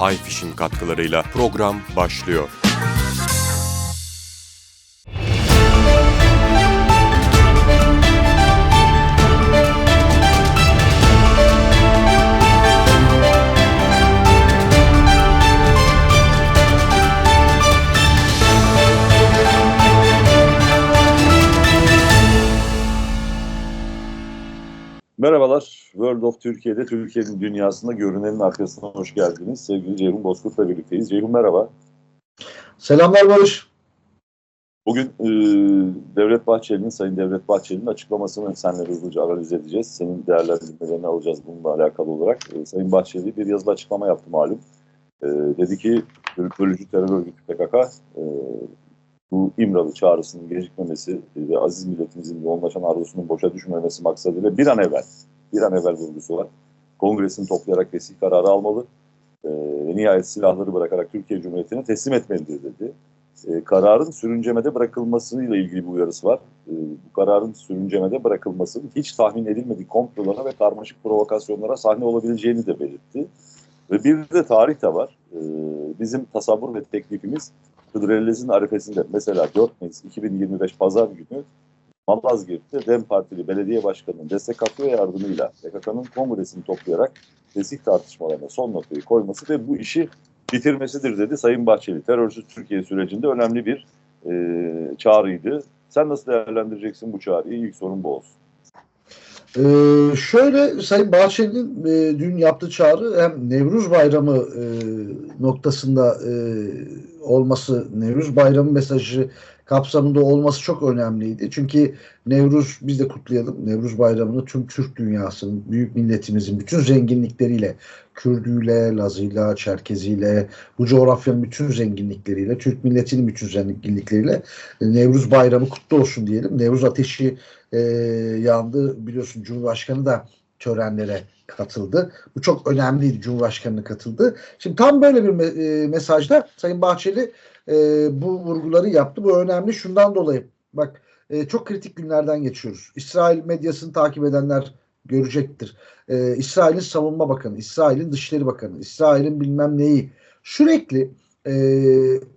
iFish'in katkılarıyla program başlıyor. World of Türkiye'de Türkiye'nin dünyasında görünenin arkasına hoş geldiniz. Sevgili Ceyhun Bozkurt'la birlikteyiz. Ceyhun merhaba. Selamlar Barış. Bugün e, Devlet Bahçeli'nin, Sayın Devlet Bahçeli'nin açıklamasını seninle hızlıca analiz edeceğiz. Senin değerlendirmelerini alacağız bununla alakalı olarak. E, Sayın Bahçeli bir yazılı açıklama yaptı malum. E, dedi ki Bölücü Terör Örgütü PKK e, bu İmralı çağrısının gecikmemesi ve aziz milletimizin yoğunlaşan arzusunun boşa düşmemesi maksadıyla bir an evvel, bir an evvel vurgusu var. Kongresini toplayarak fesih kararı almalı e, ve nihayet silahları bırakarak Türkiye Cumhuriyeti'ne teslim etmelidir dedi. E, kararın sürüncemede bırakılmasıyla ilgili bir uyarısı var. E, bu kararın sürüncemede bırakılmasının hiç tahmin edilmedik komplolara ve karmaşık provokasyonlara sahne olabileceğini de belirtti. Ve bir de tarih de var. E, bizim tasavvur ve teklifimiz Hıdrellez'in arifesinde mesela 4 Mayıs 2025 Pazar günü Malazgirt'te DEM Partili belediye başkanının destek ve yardımıyla PKK'nın kongresini toplayarak destek tartışmalarına son noktayı koyması ve bu işi bitirmesidir dedi Sayın Bahçeli. Terörsüz Türkiye sürecinde önemli bir e, çağrıydı. Sen nasıl değerlendireceksin bu çağrıyı? İlk sorun bu olsun. Ee, şöyle Sayın Bahçeli'nin e, dün yaptığı çağrı hem Nevruz Bayramı e, noktasında e, olması, Nevruz Bayramı mesajı kapsamında olması çok önemliydi. Çünkü Nevruz biz de kutlayalım. Nevruz Bayramı'nı tüm Türk dünyasının, büyük milletimizin bütün zenginlikleriyle, Kürdüyle, Lazıyla, Çerkeziyle, bu coğrafyanın bütün zenginlikleriyle, Türk milletinin bütün zenginlikleriyle e, Nevruz Bayramı kutlu olsun diyelim. Nevruz ateşi e, yandı. Biliyorsun Cumhurbaşkanı da törenlere katıldı. Bu çok önemliydi Cumhurbaşkanı'nın katıldı. Şimdi tam böyle bir e, mesajda Sayın Bahçeli e, bu vurguları yaptı. Bu önemli şundan dolayı. Bak e, çok kritik günlerden geçiyoruz. İsrail medyasını takip edenler görecektir. E, İsrail'in savunma bakanı, İsrail'in dışişleri bakanı, İsrail'in bilmem neyi sürekli e,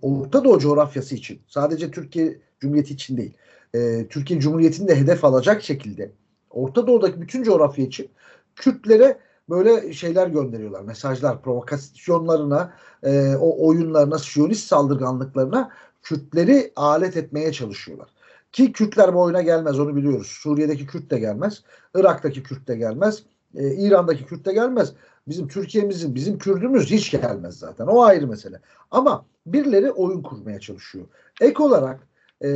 Orta Doğu coğrafyası için sadece Türkiye Cumhuriyeti için değil e, Türkiye Cumhuriyeti'ni de hedef alacak şekilde Orta Doğu'daki bütün coğrafya için Kürtlere böyle şeyler gönderiyorlar. Mesajlar, provokasyonlarına, e, o oyunlarına, Siyonist saldırganlıklarına Kürtleri alet etmeye çalışıyorlar. Ki Kürtler bu oyuna gelmez onu biliyoruz. Suriye'deki Kürt de gelmez. Irak'taki Kürt de gelmez. E, İran'daki Kürt de gelmez. Bizim Türkiye'mizin, bizim Kürdümüz hiç gelmez zaten. O ayrı mesele. Ama birileri oyun kurmaya çalışıyor. Ek olarak e,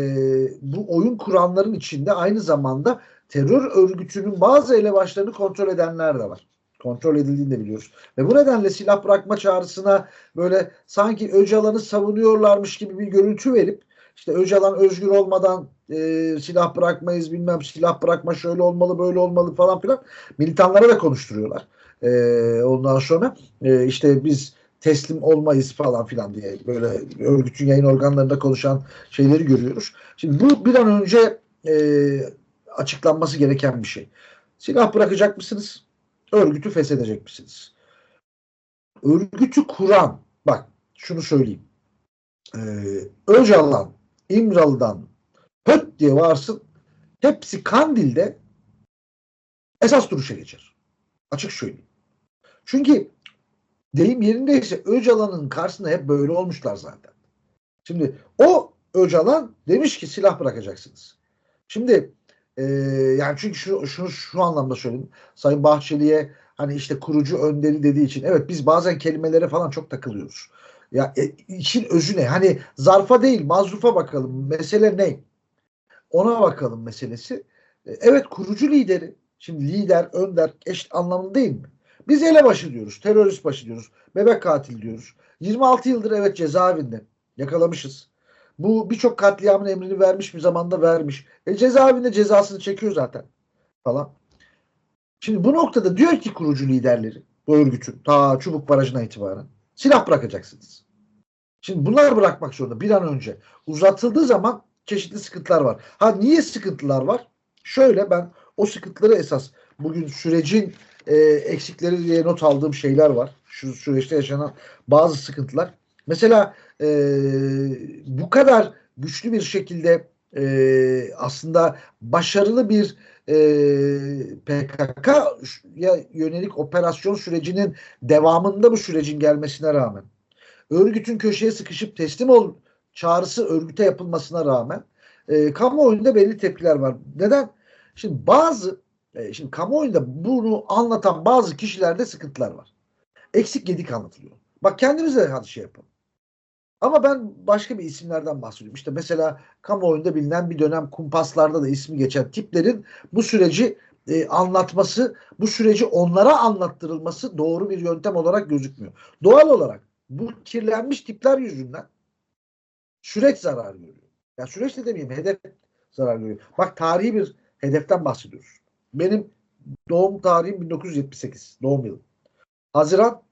bu oyun kuranların içinde aynı zamanda terör örgütünün bazı elebaşlarını kontrol edenler de var. Kontrol edildiğini de biliyoruz. Ve bu nedenle silah bırakma çağrısına böyle sanki Öcalan'ı savunuyorlarmış gibi bir görüntü verip işte Öcalan özgür olmadan e, silah bırakmayız bilmem silah bırakma şöyle olmalı böyle olmalı falan filan militanlara da konuşturuyorlar. E, ondan sonra e, işte biz teslim olmayız falan filan diye böyle örgütün yayın organlarında konuşan şeyleri görüyoruz. Şimdi bu bir an önce e, açıklanması gereken bir şey. Silah bırakacak mısınız? Örgütü feshedecek misiniz? Örgütü kuran, bak şunu söyleyeyim. Ee, Öcalan, İmralı'dan höt diye varsın hepsi Kandil'de esas duruşa geçer. Açık söyleyeyim. Çünkü deyim yerindeyse Öcalan'ın karşısında hep böyle olmuşlar zaten. Şimdi o Öcalan demiş ki silah bırakacaksınız. Şimdi e, yani çünkü şu, şunu şu anlamda söyleyeyim. Sayın Bahçeli'ye hani işte kurucu önderi dediği için evet biz bazen kelimelere falan çok takılıyoruz. Ya e, işin özü ne? Hani zarfa değil mazrufa bakalım. Mesele ne? Ona bakalım meselesi. E, evet kurucu lideri. Şimdi lider, önder, eş anlamında değil mi? Biz elebaşı diyoruz. Terörist başı diyoruz. Bebek katil diyoruz. 26 yıldır evet cezaevinde. Yakalamışız. Bu birçok katliamın emrini vermiş bir zamanda vermiş. E cezaevinde cezasını çekiyor zaten falan. Şimdi bu noktada diyor ki kurucu liderleri bu örgütün ta Çubuk Barajı'na itibaren silah bırakacaksınız. Şimdi bunlar bırakmak zorunda bir an önce. Uzatıldığı zaman çeşitli sıkıntılar var. Ha niye sıkıntılar var? Şöyle ben o sıkıntıları esas bugün sürecin e, eksikleri diye not aldığım şeyler var. Şu süreçte yaşanan bazı sıkıntılar. Mesela e, bu kadar güçlü bir şekilde e, aslında başarılı bir e, PKK'ya yönelik operasyon sürecinin devamında bu sürecin gelmesine rağmen örgütün köşeye sıkışıp teslim ol çağrısı örgüte yapılmasına rağmen e, kamuoyunda belli tepkiler var. Neden? Şimdi bazı e, şimdi kamuoyunda bunu anlatan bazı kişilerde sıkıntılar var. Eksik gedik anlatılıyor. Bak kendimize de şey yapalım. Ama ben başka bir isimlerden bahsediyorum. İşte mesela kamuoyunda bilinen bir dönem kumpaslarda da ismi geçen tiplerin bu süreci e, anlatması, bu süreci onlara anlattırılması doğru bir yöntem olarak gözükmüyor. Doğal olarak bu kirlenmiş tipler yüzünden süreç zarar görüyor. Ya süreç de demeyeyim hedef zarar görüyor. Bak tarihi bir hedeften bahsediyoruz. Benim doğum tarihim 1978. Doğum yılım. Haziran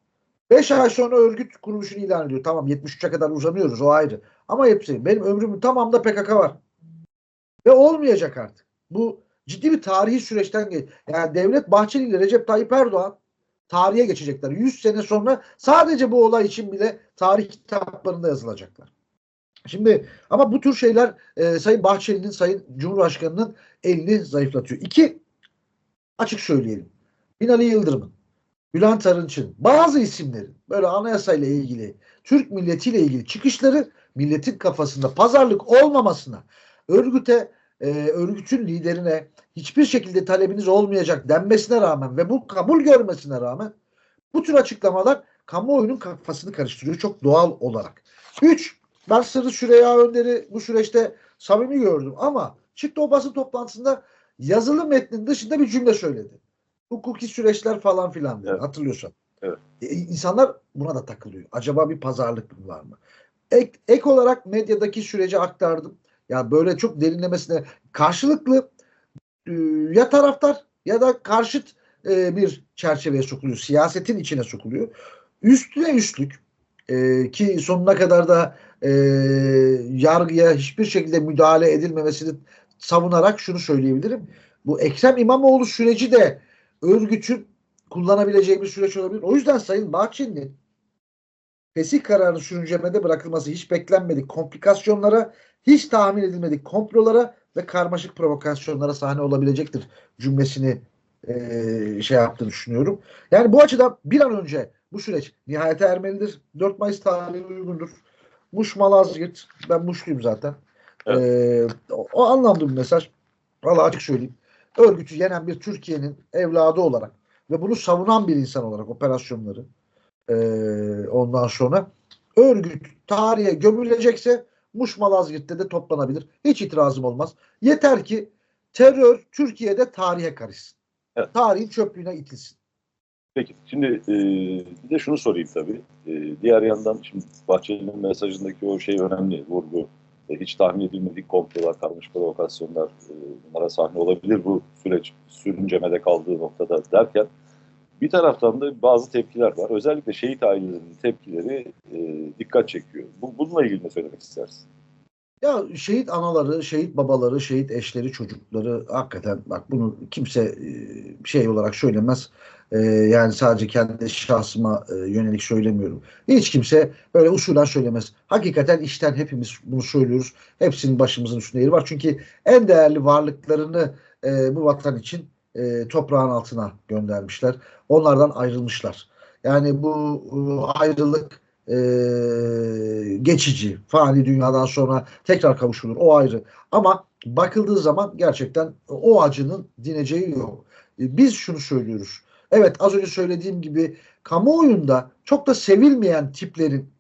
5 ay sonra örgüt kuruluşunu ilan ediyor. Tamam 73'e kadar uzanıyoruz o ayrı. Ama hepsi benim ömrümün tamamında PKK var. Ve olmayacak artık. Bu ciddi bir tarihi süreçten gel. Yani Devlet Bahçeli ile Recep Tayyip Erdoğan tarihe geçecekler. 100 sene sonra sadece bu olay için bile tarih kitaplarında yazılacaklar. Şimdi ama bu tür şeyler e, Sayın Bahçeli'nin, Sayın Cumhurbaşkanı'nın elini zayıflatıyor. İki, açık söyleyelim. Binali Yıldırım'ın, Bülent Arınç'ın, bazı isimlerin böyle anayasayla ilgili, Türk milletiyle ilgili çıkışları milletin kafasında pazarlık olmamasına, örgüte, e, örgütün liderine hiçbir şekilde talebiniz olmayacak denmesine rağmen ve bu kabul görmesine rağmen bu tür açıklamalar kamuoyunun kafasını karıştırıyor çok doğal olarak. Üç, ben Sırrı Süreyya Önder'i bu süreçte samimi gördüm ama çıktı o basın toplantısında yazılı metnin dışında bir cümle söyledi. Hukuki süreçler falan filan dedi, Evet. hatırlıyorsan. Evet. E, insanlar buna da takılıyor. Acaba bir pazarlık var mı? Ek, ek olarak medyadaki süreci aktardım. Ya böyle çok derinlemesine karşılıklı e, ya taraftar ya da karşıt e, bir çerçeveye sokuluyor. Siyasetin içine sokuluyor. Üstüne üstlük e, ki sonuna kadar da e, yargıya hiçbir şekilde müdahale edilmemesini savunarak şunu söyleyebilirim. Bu Ekrem İmamoğlu süreci de örgütün kullanabileceği bir süreç olabilir. O yüzden Sayın Bahçeli'nin fesih kararı sürüncemede bırakılması hiç beklenmedik komplikasyonlara, hiç tahmin edilmedik komplolara ve karmaşık provokasyonlara sahne olabilecektir cümlesini e, şey yaptığını düşünüyorum. Yani bu açıdan bir an önce bu süreç nihayete ermelidir. 4 Mayıs tarihi uygundur. Muş Malazgirt. Ben Muşluyum zaten. Ee, o, o anlamda bir mesaj. Valla açık söyleyeyim. Örgütü yenen bir Türkiye'nin evladı olarak ve bunu savunan bir insan olarak operasyonları ee, ondan sonra örgüt tarihe gömülecekse Muş Malazgirt'te de toplanabilir. Hiç itirazım olmaz. Yeter ki terör Türkiye'de tarihe karışsın. Evet. Tarihin çöplüğüne itilsin. Peki şimdi e, bir de şunu sorayım tabii. E, diğer yandan şimdi Bahçeli'nin mesajındaki o şey önemli vurgu. E, hiç tahmin edilmedik komplolar, karmış provokasyonlar e, bunlara sahne olabilir bu süreç sürüncemede kaldığı noktada derken bir taraftan da bazı tepkiler var. Özellikle şehit ailelerinin tepkileri e, dikkat çekiyor. Bu, bununla ilgili ne söylemek istersin? Ya şehit anaları, şehit babaları, şehit eşleri, çocukları hakikaten bak bunu kimse e, şey olarak söylemez. E, yani sadece kendi şahsıma e, yönelik söylemiyorum. Hiç kimse böyle usulen söylemez. Hakikaten işten hepimiz bunu söylüyoruz. Hepsinin başımızın üstünde yeri var. Çünkü en değerli varlıklarını e, bu vatan için e, toprağın altına göndermişler. Onlardan ayrılmışlar. Yani bu ayrılık geçici, fani dünyadan sonra tekrar kavuşulur. O ayrı. Ama bakıldığı zaman gerçekten o acının dineceği yok. Biz şunu söylüyoruz. Evet az önce söylediğim gibi kamuoyunda çok da sevilmeyen tiplerin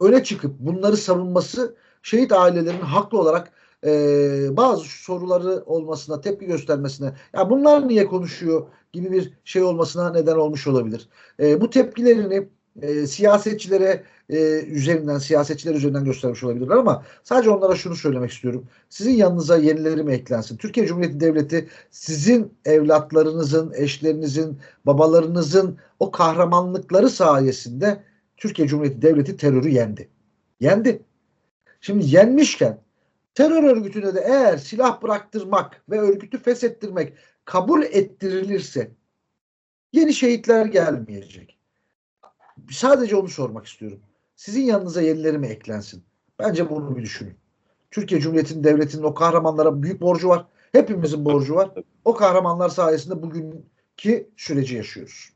öne çıkıp bunları savunması şehit ailelerin haklı olarak e, bazı soruları olmasına, tepki göstermesine, ya bunlar niye konuşuyor gibi bir şey olmasına neden olmuş olabilir. E, bu tepkilerini e, siyasetçilere e, üzerinden, siyasetçiler üzerinden göstermiş olabilirler ama sadece onlara şunu söylemek istiyorum. Sizin yanınıza yenileri mi eklensin? Türkiye Cumhuriyeti Devleti sizin evlatlarınızın, eşlerinizin, babalarınızın o kahramanlıkları sayesinde Türkiye Cumhuriyeti Devleti terörü yendi. Yendi. Şimdi yenmişken terör örgütüne de eğer silah bıraktırmak ve örgütü feshettirmek kabul ettirilirse Yeni şehitler gelmeyecek. Sadece onu sormak istiyorum. Sizin yanınıza yenileri mi eklensin? Bence bunu bir düşünün. Türkiye Cumhuriyeti'nin devletinin o kahramanlara büyük borcu var. Hepimizin borcu var. O kahramanlar sayesinde bugünkü süreci yaşıyoruz.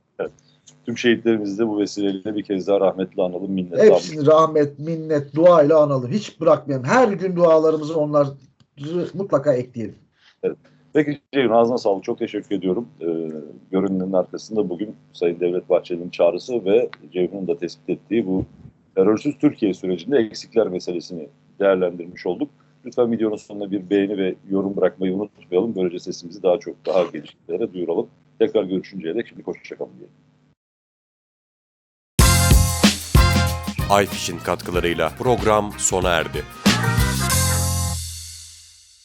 Tüm şehitlerimizi de bu vesileyle bir kez daha rahmetli analım, minnet Hepsini rahmet, minnet, duayla analım. Hiç bırakmayalım. Her gün dualarımızı onları mutlaka ekleyelim. Peki Ceyhun ağzına sağlık. Çok teşekkür ediyorum. Ee, görünümün arkasında bugün Sayın Devlet Bahçeli'nin çağrısı ve Ceyhun'un da tespit ettiği bu terörsüz Türkiye sürecinde eksikler meselesini değerlendirmiş olduk. Lütfen videonun sonuna bir beğeni ve yorum bırakmayı unutmayalım. Böylece sesimizi daha çok daha geniş kitlelere duyuralım. Tekrar görüşünceye dek şimdi hoşçakalın diyelim. iFish'in katkılarıyla program sona erdi.